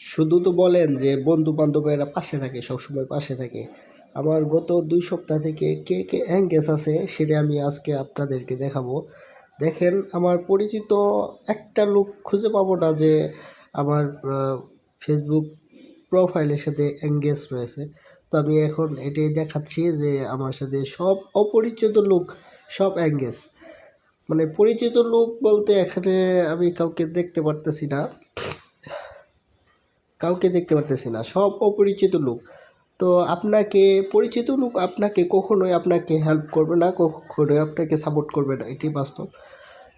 শুধু তো বলেন যে বন্ধু বান্ধবেরা পাশে থাকে, সবসময় পাশে থাকে। আমার গত দুই সপ্তাহ থেকে কে কে অ্যাঙ্গেজ আছে সেটা আমি আজকে আপনাদেরকে দেখাবো। দেখেন, আমার পরিচিত একটা লোক খুঁজে পাবো না যে আমার ফেসবুক প্রোফাইলের সাথে এঙ্গেজ রয়েছে। তো আমি এখন এটাই দেখাচ্ছি যে আমার সাথে সব অপরিচিত লোক সব এঙ্গেজ মানে পরিচিত লোক বলতে এখানে আমি কাউকে দেখতে পারতেছি না। কাউকে দেখতে পারতেছি না, সব অপরিচিত লোক। তো আপনাকে, পরিচিত লোক আপনাকে কখনোই আপনাকে হেল্প করবে না, কখনোই আপনাকে সাপোর্ট করবে না, এটি বাস্তব।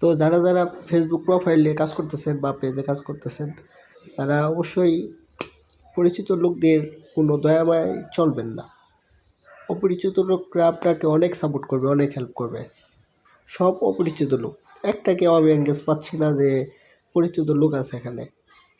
তো যারা যারা ফেসবুক প্রোফাইলে কাজ করতেছেন বা পেজে কাজ করতেছেন, তারা অবশ্যই পরিচিত লোকদের কোনো দয়াময় চলবেন না। অপরিচিত লোকরা আপনাকে অনেক সাপোর্ট করবে, অনেক হেল্প করবে। সব অপরিচিত লোক। একটাকেও আমি এঙ্গেজ পাচ্ছি না যে পরিচিত লোক আছে এখানে।